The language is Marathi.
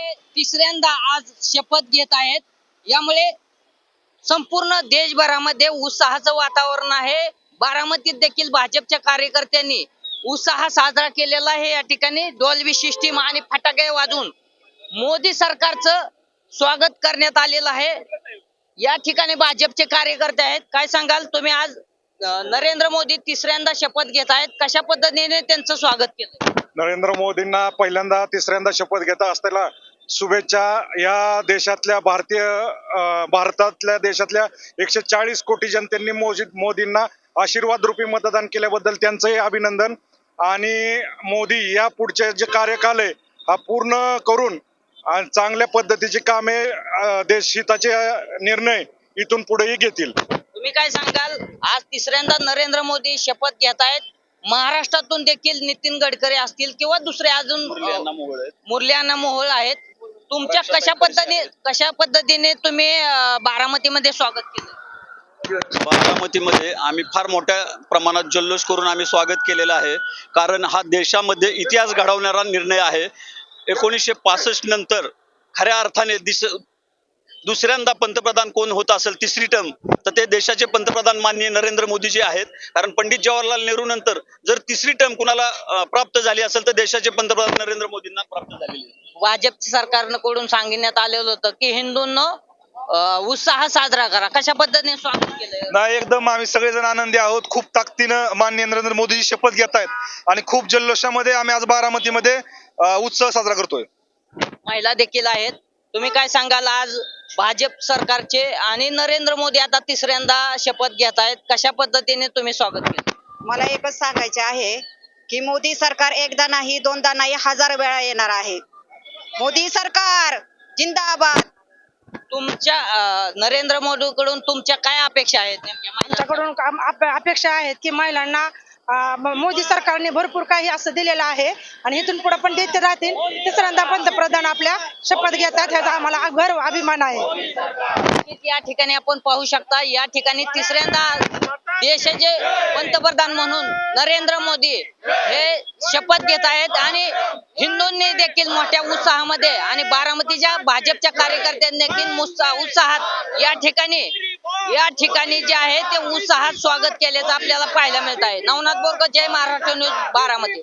ते तिसऱ्यांदा आज शपथ घेत आहेत. यामुळे संपूर्ण देशभरामध्ये उत्साहाचं वातावरण आहे. बारामतीत देखील भाजपच्या कार्यकर्त्यांनी उत्साह साजरा केलेला आहे. या ठिकाणी डॉल्बी सिस्टीम आणि फटाके वाजून मोदी सरकारचं स्वागत करण्यात आलेलं आहे. या ठिकाणी भाजपचे कार्यकर्ते आहेत. काय सांगाल? तुम्ही आज नरेंद्र मोदी तिसऱ्यांदा शपथ घेत आहेत. कशा पद्धतीने त्यांचं स्वागत केलं नरेंद्र मोदींना पहिल्यांदा तिसऱ्यांदा शपथ घेता असताना शुभेच्छा या देशातल्या भारतीय भारतातल्या देशातल्या एकशे चाळीस कोटी जनतेने मोजी मोदींना आशीर्वाद रूपी मतदान केल्याबद्दल त्यांचंही अभिनंदन. आणि मोदी या पुढचे जे कार्यकाल आहे हा पूर्ण करून आणि चांगल्या पद्धतीची कामे अं, देशहिताचे अं, निर्णय इथून पुढेही घेतील. तुम्ही काय सांगाल? आज तिसऱ्यांदा नरेंद्र मोदी शपथ घेत आहेत. महाराष्ट्रातून देखील नितीन गडकरी असतील किंवा दुसरे अजून मुरली अण्णा मोहोळ आहेत. तुमच्या कशा पद्धतीने कशा पद्धतीने तुम्ही बारामतीमध्ये स्वागत केलं? बारामतीमध्ये आम्ही फार मोठ्या प्रमाणात जल्लोष करून आम्ही स्वागत केलेलं आहे. कारण हा देशामध्ये इतिहास घडवणारा निर्णय आहे. एकोणीसशे पासष्ट नंतर खऱ्या अर्थाने दिस दुसऱ्यांदा पंतप्रधान कोण होत असेल तिसरी टर्म तर ते देशाचे पंतप्रधान माननीय नरेंद्र मोदीजी आहेत. कारण पंडित जवाहरलाल नेहरू नंतर जर तिसरी टर्म कुणाला प्राप्त झाली असेल तर देशाचे पंतप्रधान नरेंद्र मोदींना प्राप्त झालेली आहे. भाजप सरकारकडून सांगण्यात आलेलं होतं की हिंदूंनो उत्साह साजरा करा. कशा पद्धतीने स्वागत केलं नाही एकदम आम्ही सगळेजण आनंदी आहोत. खूप ताकदीनं माननीय नरेंद्र मोदीजी शपथ घेत आहेत. आणि खूप जल्लोषामध्ये आम्ही आज बारामतीमध्ये उत्सव साजरा करतोय. महिला देखील आहेत. तुम्ही काय सांगाल आज भाजप सरकारचे आणि नरेंद्र मोदी आता तिसऱ्यांदा शपथ घेत आहेत? कशा पद्धतीने तुम्ही स्वागत केलं? मला एकच सांगायचे आहे की मोदी सरकार एकदा नाही दोनदा नाही हजार वेळा येणार आहे. मोदी सरकार जिंदाबाद. तुमच्या अं, नरेंद्र मोदी कडून तुमच्या काय अपेक्षा आहेत नेमक्या महिला- आमच्याकडून काम- अप- अपेक्षा आहेत की महिलांना अं, म- मोदी सरकारने भरपूर काही असं दिलेलं आहे आणि इथून पुढे पण देत राहतील. तिसऱ्यांदा पंतप्रधान आपल्या शपथ घेतात ह्याचा आम्हाला गर्व अभिमान आहे. नक्कीच या ठिकाणी आपण पाहू शकता या ठिकाणी तिसऱ्यांदा देशाचे पंतप्रधान म्हणून नरेंद्र मोदी हे शपथ घेत आहेत आणि हिंदूंनी देखील मोठ्या उत्साहामध्ये आणि बारामतीच्या भाजपच्या कार्यकर्त्यांनी देखील उत्साहात या ठिकाणी या ठिकाणी जे आहे ते उत्साहात स्वागत केल्याचं आपल्याला पाहायला मिळत आहे. नवनाथ बोरकर जय महाराष्ट्र न्यूज बारामती.